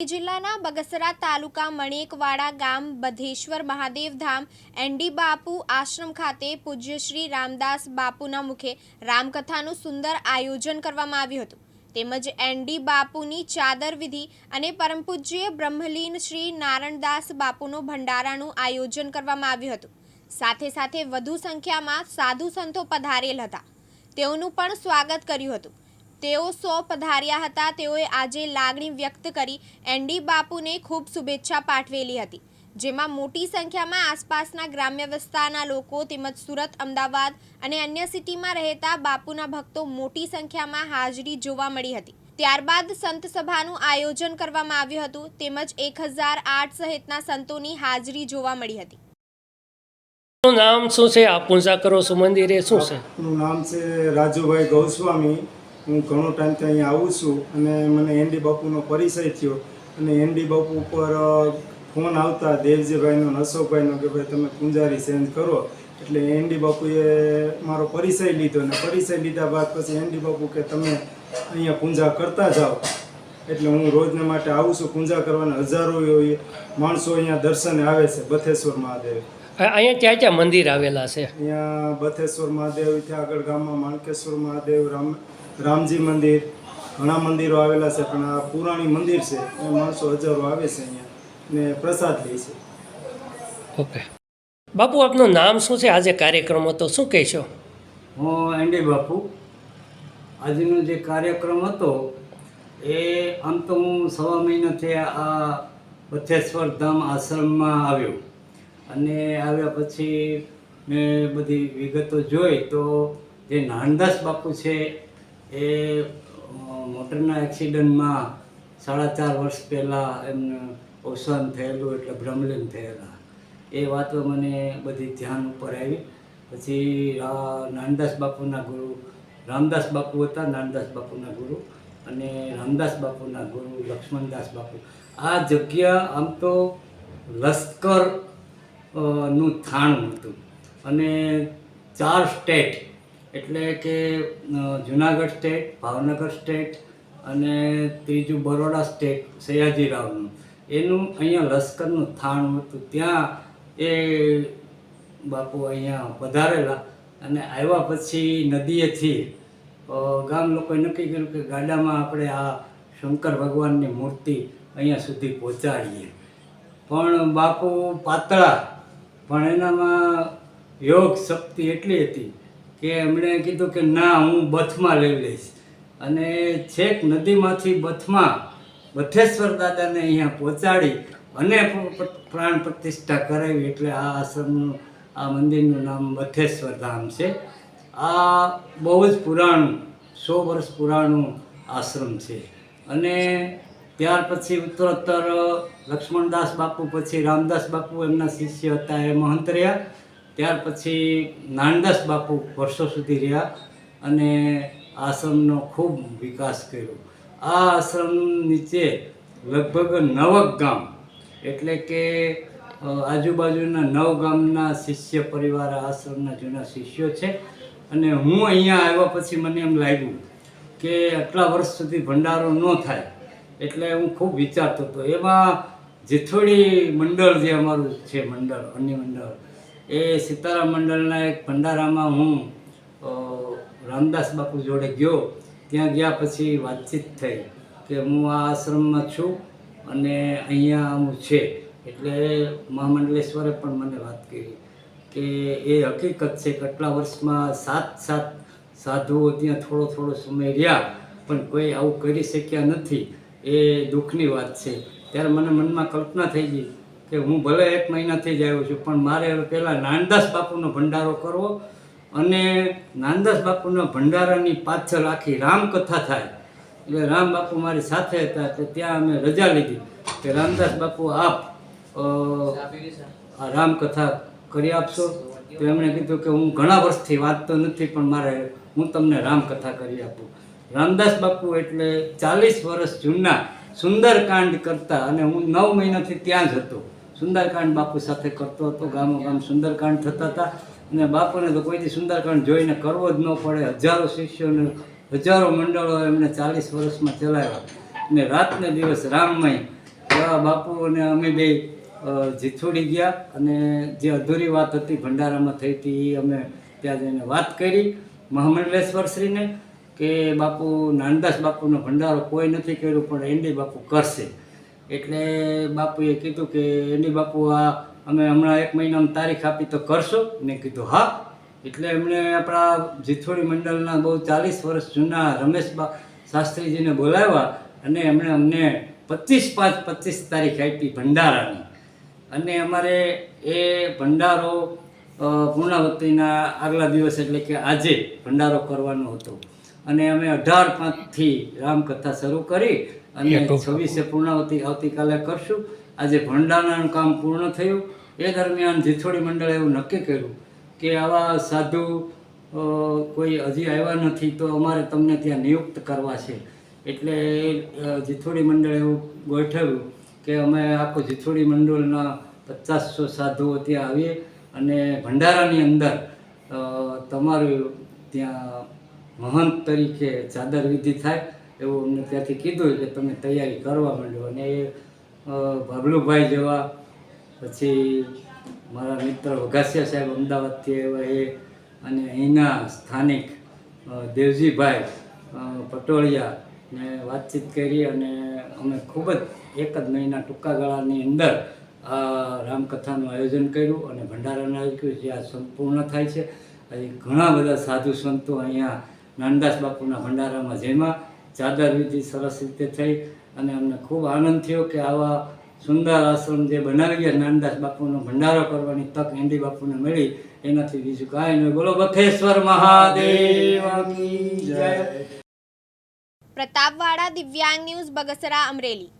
જિલ્લાના બગસરા તાલુકા મણેકવાડા ગામ બધેશ્વર મહાદેવ ધામ એનડી બાપુ આશ્રમ ખાતે પૂજ્ય શ્રી રામદાસ બાપુના મુખે રામકથાનું સુંદર આયોજન કરવામાં આવ્યું હતું. તેમજ એનડી બાપુની ચાદર વિધિ અને પરમ પૂજ્ય બ્રહ્મલીન શ્રી નારણદાસ બાપુનો ભંડારાનું આયોજન કરવામાં આવ્યું હતું. સાથે સાથે વધુ સંખ્યામાં સાધુ સંતો પધારેલ હતા. તેઓનું પણ સ્વાગત કર્યું હતું. તેઓ સો પધાર્યા હતા. તેઓએ આજે લાગણી વ્યક્ત કરી એનડી બાપુને ખૂબ શુભેચ્છા પાઠવેલી હતી જેમાં મોટી સંખ્યામાં આસપાસના ગ્રામ્ય વિસ્તારના લોકો તેમજ સુરત અમદાવાદ અને અન્ય સિટીમાં રહેતા બાપુના ભક્તો મોટી સંખ્યામાં હાજરી જોવા મળી હતી. ત્યારબાદ સંત સભાનું આયોજન કરવામાં આવ્યું હતું તેમજ એક હજાર આઠ સહિતના સંતોની હાજરી જોવા મળી હતી. નામ શું છે? આપ પૂજા કરો છો મંદિરે શું છે? નામ છે રાજુભાઈ ગૌસ્વામી. હું ઘણો ટાઈમથી અહીંયા આવું છું અને મને એનડી બાપુનો પરિચય થયો અને એનડી બાપુ ઉપર ફોન આવતા દેવજીભાઈનો અશોકભાઈનો કે ભાઈ તમે પૂંજારી ચેન્જ કરો. એટલે એનડી બાપુએ મારો પરિચય લીધો અને પરિચય લીધા બાદ પછી એનડી બાપુ કે તમે અહીંયા પૂજા કરતા જાઓ. એટલે હું રોજને માટે આવું છું પૂજા કરવાના હજારો માણસો અહીંયા દર્શને આવે છે બથેશ્વર મહાદેવ. અહીંયા ક્યાં ક્યાં મંદિર આવેલા છે? અહીંયા બથેશ્વર મહાદેવ ત્યાં આગળ ગામમાં માણકેશ્વર મહાદેવ રામ રામજી મંદિર ઘણા મંદિરો આવેલા છે પણ આ પુરાણી મંદિર છે એ માણસો હજારો આવે છે અહીંયા ને પ્રસાદ લે છે. ઓકે. બાપુ આપનું નામ શું છે? આજે કાર્યક્રમ હતો શું કહેશો? હું એન્ડી બાપુ. આજનો જે કાર્યક્રમ હતો એ આમ તો હું સવા મહિનાથી આ બથેશ્વર ધામ આશ્રમમાં આવ્યો. અને આવ્યા પછી મેં બધી વિગતો જોઈ તો જે નાનદાસ બાપુ છે એ મોટરના એક્સિડન્ટમાં સાડા ચાર વર્ષ પહેલાં એમને અવસાન થયેલું એટલે ભ્રમલીન થયેલા. એ વાતો મને બધી ધ્યાન ઉપર આવી. પછી નાનદાસ બાપુના ગુરુ, રામદાસ બાપુ હતા, નાનદાસ બાપુના ગુરુ અને રામદાસ બાપુના ગુરુ, લક્ષ્મણદાસ બાપુ. આ જગ્યા આમ તો લશ્કરનું થાણું હતું અને ચાર સ્ટેટ એટલે કે જુનાગઢ સ્ટેટ, ભાવનગર સ્ટેટ અને ત્રીજું બરોડા સ્ટેટ, સયાજીરાવનું. એનું અહીંયા લશ્કરનું થાણું હતું. ત્યાં એ બાપુ અહીંયા પધારેલા અને આવ્યા પછી નદીએથી ગામ લોકોએ નક્કી કર્યું કે ગાડામાં આપણે આ શંકર ભગવાનની મૂર્તિ અહીંયા સુધી પહોંચાડીએ. પણ બાપુ પાતળા, પણ એનામાં યોગ શક્તિ એટલી હતી કે એમણે કીધું કે ના, હું બથમાં લઈ લઈશ. અને છેક નદીમાંથી બથમાં બથેશ્વર દાદાને અહીંયા પહોંચાડી અને પ્રાણ પ્રતિષ્ઠા કરાવી. એટલે આ આશ્રમનું, આ મંદિરનું નામ બથેશ્વર ધામ છે. આ બહુ જ પુરાણું, સો વર્ષ પુરાણું આશ્રમ છે. અને ત્યાર પછી ઉત્તરોત્તર લક્ષ્મણદાસ બાપુ, પછી રામદાસ બાપુ એમના શિષ્ય હતા એ મહંત રહ્યા ત્યાર પછી નાનદાસ બાપુ વર્ષો સુધી રહ્યા અને આશ્રમનો ખૂબ વિકાસ કર્યો. આ આશ્રમ નીચે લગભગ નવક ગામ, એટલે કે આજુબાજુના નવ ગામના શિષ્ય પરિવાર આશ્રમના જૂના શિષ્યો છે. અને હું અહીંયા આવ્યા પછી મને એમ લાગ્યું કે આટલા વર્ષ સુધી ભંડારો ન થાય, એટલે હું ખૂબ વિચારતો હતો. એમાં જેથોડી મંડળ જે અમારું છે, મંડળ, અન્ય મંડળ એ સીતારામ મંડળના એક ભંડારામાં હું રામદાસ બાપુ જોડે ગયો. ત્યાં ગયા પછી વાતચીત થઈ કે હું આ આશ્રમમાં છું અને અહીંયા હું છે. એટલે મહામંડલેશ્વરે પણ મને વાત કરી કે એ હકીકત છે કે આટલા વર્ષમાં સાત સાત સાધુઓ ત્યાં થોડો થોડો સમય રહ્યા, પણ કોઈ આવું કરી શક્યા નથી. એ દુઃખની વાત છે. ત્યારે મને મનમાં કલ્પના થઈ ગઈ કે હું ભલે એક મહિનાથી જ આવ્યો છું, પણ મારે હવે પહેલાં નાનદાસ બાપુનો ભંડારો કરવો અને નાનદાસ બાપુના ભંડારાની પાછળ આખી રામકથા થાય. એટલે રામ બાપુ મારી સાથે હતા તો ત્યાં અમે રજા લીધી. કે રામદાસ બાપુ, આપ રામકથા કરી આપશો? તો એમણે કીધું કે હું ઘણા વર્ષથી વાંચતો નથી, પણ મારે, હું તમને રામકથા કરી આપું. રામદાસ બાપુ એટલે ચાલીસ વર્ષ જૂના સુંદરકાંડ કરતા અને હું નવ મહિનાથી ત્યાં જ હતો. સુંદરકાંડ બાપુ સાથે કરતો હતો, ગામો ગામ સુંદરકાંડ થતા હતા. અને બાપુને તો કોઈથી સુંદરકાંડ જોઈને કરવો જ ન પડે. હજારો શિષ્યોને, હજારો મંડળો એમને ચાલીસ વર્ષમાં ચલાવ્યા. અને રાતને દિવસ રામમય. એવા બાપુ અને અમે બે જીથોડી ગયા. અને જે અધૂરી વાત હતી, ભંડારામાં થઈ હતી એ અમે ત્યાં જઈને વાત કરી મહામંડલેશ્વરશ્રીને કે બાપુ, નાનદાસ બાપુનો ભંડારો કોઈ નથી કર્યું, પણ એન્ડી બાપુ કરશે. એટલે બાપુએ કીધું કે, એની બાપુ, આ અમે હમણાં એક મહિનામાં તારીખ આપી તો કરશો? મેં કીધું, હા. એટલે એમણે આપણા જીથોડી મંડળના બહુ ચાલીસ વર્ષ જૂના રમેશબા શાસ્ત્રીજીને બોલાવ્યા અને એમણે અમને પચીસ પાંચ પચીસ તારીખ આપી ભંડારાની. અને અમારે એ ભંડારો પૂર્ણાવતીના આગલા દિવસ એટલે કે આજે ભંડારો કરવાનો હતો. અને અમે અઢાર પાંચથી રામકથા શરૂ કરી અને છવ્વીસે પૂર્ણાવતી આવતીકાલે કરશું. આજે ભંડારાનું કામ પૂર્ણ થયું. એ દરમિયાન જીથોડી મંડળે એવું નક્કી કર્યું કે આવા સાધુ કોઈ હજી આવ્યા નથી તો અમારે તમને ત્યાં નિયુક્ત કરવા છે. એટલે જીથોડી મંડળે એવું ગોઠવ્યું કે અમે આખું જીથોડી મંડળના પચાસસો સાધુઓ ત્યાં આવીએ અને ભંડારાની અંદર તમારું ત્યાં મહંત તરીકે ચાદર વિધિ થાય એવું અમને ત્યાંથી કીધું એટલે તમે તૈયારી કરવા માંડો. અને એ ભાગલુભાઈ જેવા, પછી મારા મિત્ર વઘાસિયા સાહેબ અમદાવાદથી એવા એ અને અહીંના સ્થાનિક દેવજીભાઈ પટોળિયા ને વાતચીત કરી અને અમે ખૂબ જ એક જ મહિના ટૂંકા ગાળાની અંદર આ રામકથાનું આયોજન કર્યું અને ભંડારાનું આયોજન કર્યું. જે આ સંપૂર્ણ થાય છે. અહીં ઘણા બધા સાધુ સંતો અહીંયા નાનદાસ બાપુના ભંડારામાં જેમાં ચાદર વિધિ સરસ રીતે થઈ અને અમને ખૂબ આનંદ થયો કે આવા સુંદર આશ્રમ જે બનાવી ગયા, નાનદાસ બાપુનો ભંડારો કરવાની તક એન્ડી બાપુને મળી. એનાથી બીજું કાંઈ નહીં બોલો બથેશ્વર મહાદેવ જય. પ્રતાપવાડા દિવ્યાંગ ન્યૂઝ બગસરા અમરેલી.